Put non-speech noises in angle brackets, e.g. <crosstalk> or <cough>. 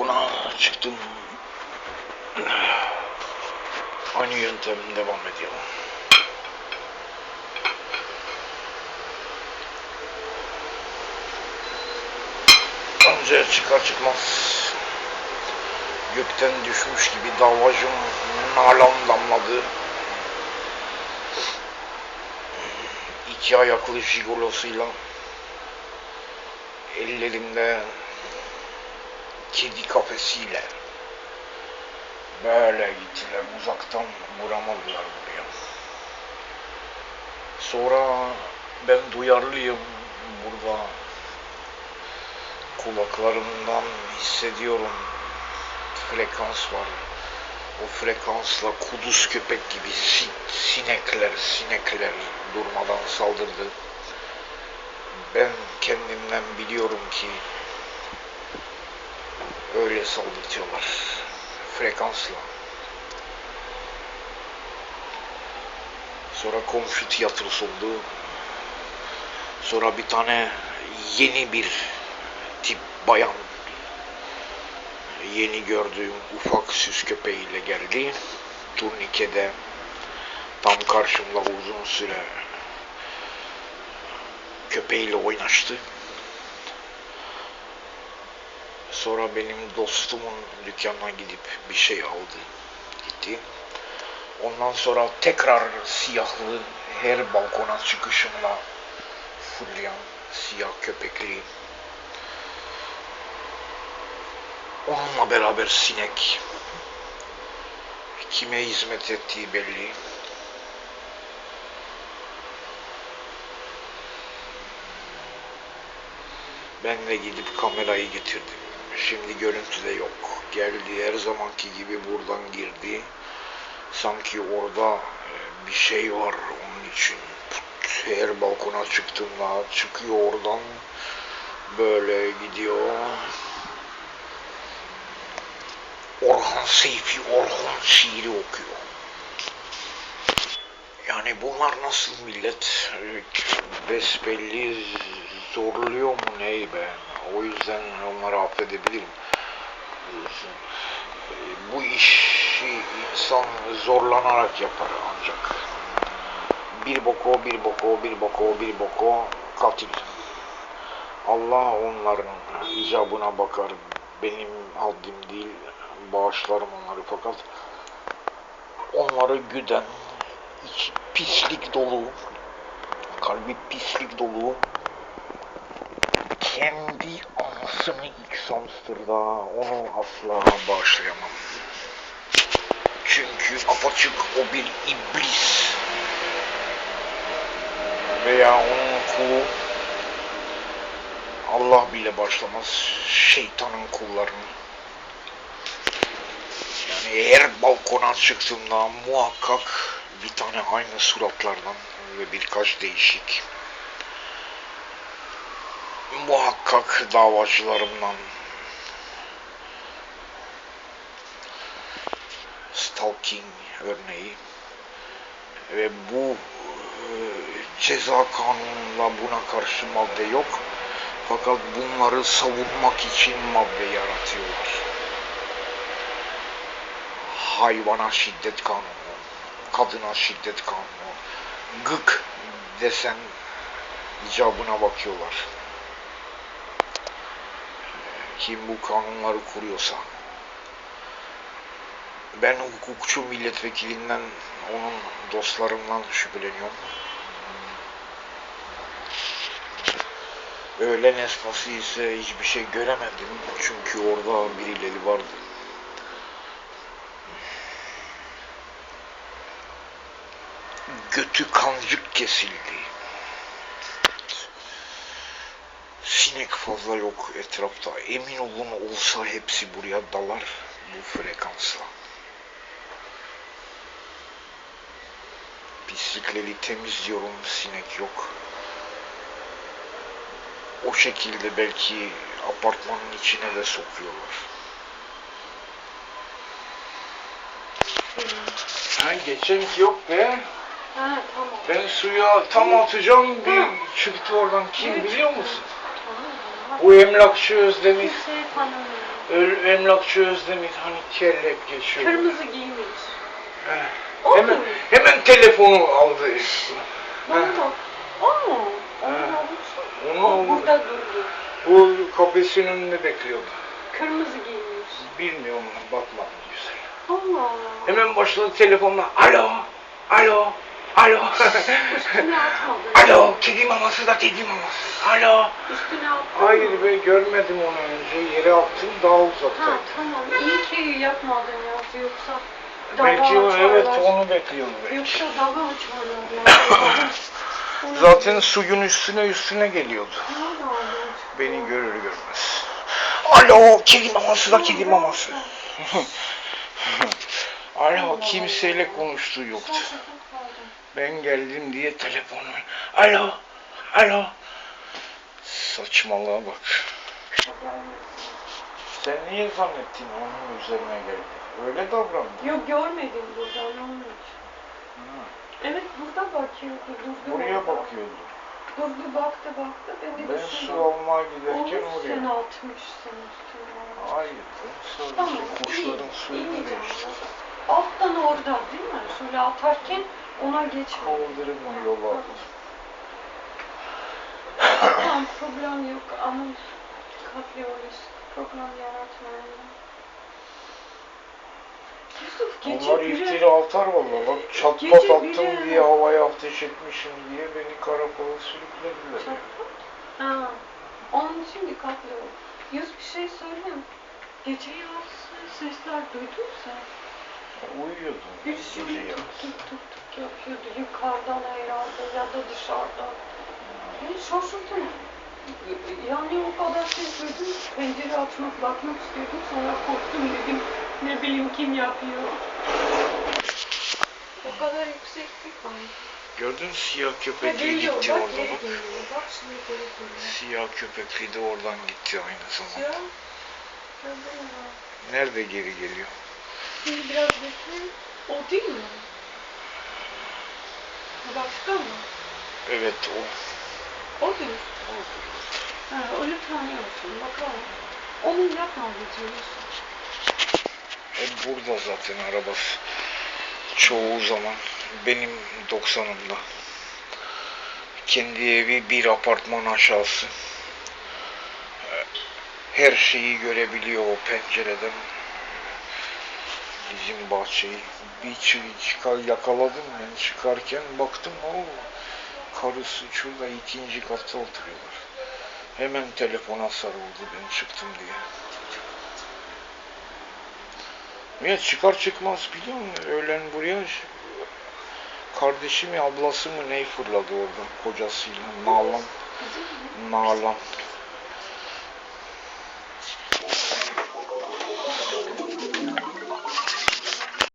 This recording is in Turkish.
balkona çıktım. Aynı yöntem devam ediyor. Önce çıkar çıkmaz gökten düşmüş gibi davacım nalan damladı. İki ayaklı jigolosuyla ellerinde kedi kafesiyle böyle gittiler uzaktan vuramadılar buraya. Sonra ben duyarlıyım burada kulaklarımdan hissediyorum frekans var. O frekansla kuduz köpek gibi si- sinekler, sinekler durmadan saldırdı. Ben kendimden biliyorum ki öyle saldırtıyorlar. Frekansla. Sonra komşu tiyatrosu oldu. Sonra bir tane yeni bir tip bayan yeni gördüğüm ufak süs köpeğiyle geldi. Turnikede tam karşımda uzun süre köpeğiyle oynaştı. Sonra benim dostumun dükkanına gidip bir şey aldı. Gitti. Ondan sonra tekrar siyahlı her balkona çıkışımla fırlayan siyah köpekli Onunla beraber sinek. Kime hizmet ettiği belli. Ben de gidip kamerayı getirdim. Şimdi görüntü de yok. Geldi her zamanki gibi buradan girdi. Sanki orada e, bir şey var onun için. Her balkona çıktığımda çıkıyor oradan. Böyle gidiyor. Orhan Seyfi Orhan şiiri okuyor. Yani bunlar nasıl millet e, besbelli zorluyor mu ney be? O yüzden onları affedebilirim. Bu işi insan zorlanarak yapar ancak. Bir boko, bir boko, bir boko, bir boko katil. Allah onların icabına bakar. Benim haddim değil, bağışlarım onları fakat onları güden, pislik dolu, kalbi pislik dolu, kendi anasını ilk samstırda onu asla bağışlayamam. Çünkü apaçık o bir iblis veya onun kulu Allah bile başlamaz şeytanın kullarını. Yani her balkona çıktığımda muhakkak bir tane aynı suratlardan ve birkaç değişik muhakkak davacılarımdan stalking örneği ve bu e, ceza kanununda buna karşı madde yok. Fakat bunları savunmak için madde yaratıyorlar. Hayvana şiddet kanunu, kadına şiddet kanunu, gık desen icabına bakıyorlar. Kim bu kanunları kuruyorsa. Ben hukukçu milletvekilinden, onun dostlarından şüpheleniyorum. Öğlen esnası ise hiçbir şey göremedim. Çünkü orada birileri vardı. Götü kancık kesildi. Sinek fazla yok etrafta. Emin olun olsa hepsi buraya dalar bu frekansla. Pislikleri temizliyorum, sinek yok. O şekilde belki apartmanın içine de sokuyorlar. Ha geçenki yok be. Ha tamam. Ben suya tam atacağım bir çıktı oradan. Kim biliyor musun? Bu emlakçı Özdemir. Kimseyi tanımıyorum. Ö- emlakçı Özdemir hani kellep geçiyor. Kırmızı giymiş. He. O Hemen, mu? hemen telefonu aldı. Bak. O mu? He. avucu. Onu O aldı. burada durdu. Bu kafesin önünde bekliyordu. Kırmızı giymiş. Bilmiyorum bakmadım güzel. Allah Allah. Hemen başladı telefonla. Alo, alo, alo. Üstüne atmadı. alo, kedi maması da kedi maması. Alo. Üstüne Hayır mı? be görmedim onu önce. Yere attım daha uzakta. Ha tamam. İyi ki yapmadın ya. Yoksa Belki dava evet onu bekliyordu belki. Yoksa dava açarlar. <coughs> ya. Zaten suyun üstüne üstüne geliyordu. Beni görür görmez. Alo, kedi maması da kedi maması. <laughs> Alo, kimseyle konuştuğu yoktu. Ben geldim diye telefonu. Alo, alo. Saçmalığa bak. Sen niye zannettin onun üzerine geldi? Öyle davrandı. Yok görmedim burada onun için. Ha, Evet burada bakıyordu. Durdu Buraya orada. bakıyordu. Durdu baktı baktı. Ben de Ben su almaya Onu giderken sen oraya. atmışsın üstüne. Hayır, ben sadece Tamam. kuşların iyi, suyunu. Alttan orada değil mi? Şöyle atarken ona geçme. Kaldırımı yola aldım. Tamam problem yok ama dikkatli oluruz. Problem yaratmayalım. Yusuf gece Onlar biri... iftira atar valla. Bak çat Gece pat attım biri- diye havaya ateş etmişim diye beni karakola sürüklediler. Çatpat? Ha. Onun için dikkatli ol. Yüz bir şey söyleyeyim. Gece yarısı sesler duydun mu sen? Uyuyordum. Bir gece sürü tuk yarısı. tuk tuk tuk yapıyordu. Yukarıdan herhalde ya da dışarıdan. Ben şaşırdım. Yani o kadar ses duydum. Pencere açmak, bakmak istiyordum. Sonra korktum dedim. Ne bileyim kim yapıyor. O kadar yükseklik var. Gördün siyah Ha, köpekli geliyor, gitti bak oradan. geri bak. geliyor. Bak şimdi geri geliyor. Siyah köpekli de oradan gitti aynı zamanda. Gördün mü? Nerede geri geliyor? Şimdi biraz bekleyin. O değil mi? Başka mı? Evet o. O değil. Ha, öyle tanıyorsun. Bakalım. Onun yapmadığı E burada zaten arabası. Çoğu zaman benim 90'ımda. Kendi evi bir apartman aşağısı. Her şeyi görebiliyor o pencereden. Bizim bahçeyi. Bir yakaladım ben çıkarken baktım o karısı şurada ikinci katta oturuyorlar. Hemen telefona sarıldı ben çıktım diye. Ya çıkar çıkmaz biliyor musun? Öğlen buraya ş- kardeşi mi ablası mı neyi fırladı orada kocasıyla. Nalan. Nalan.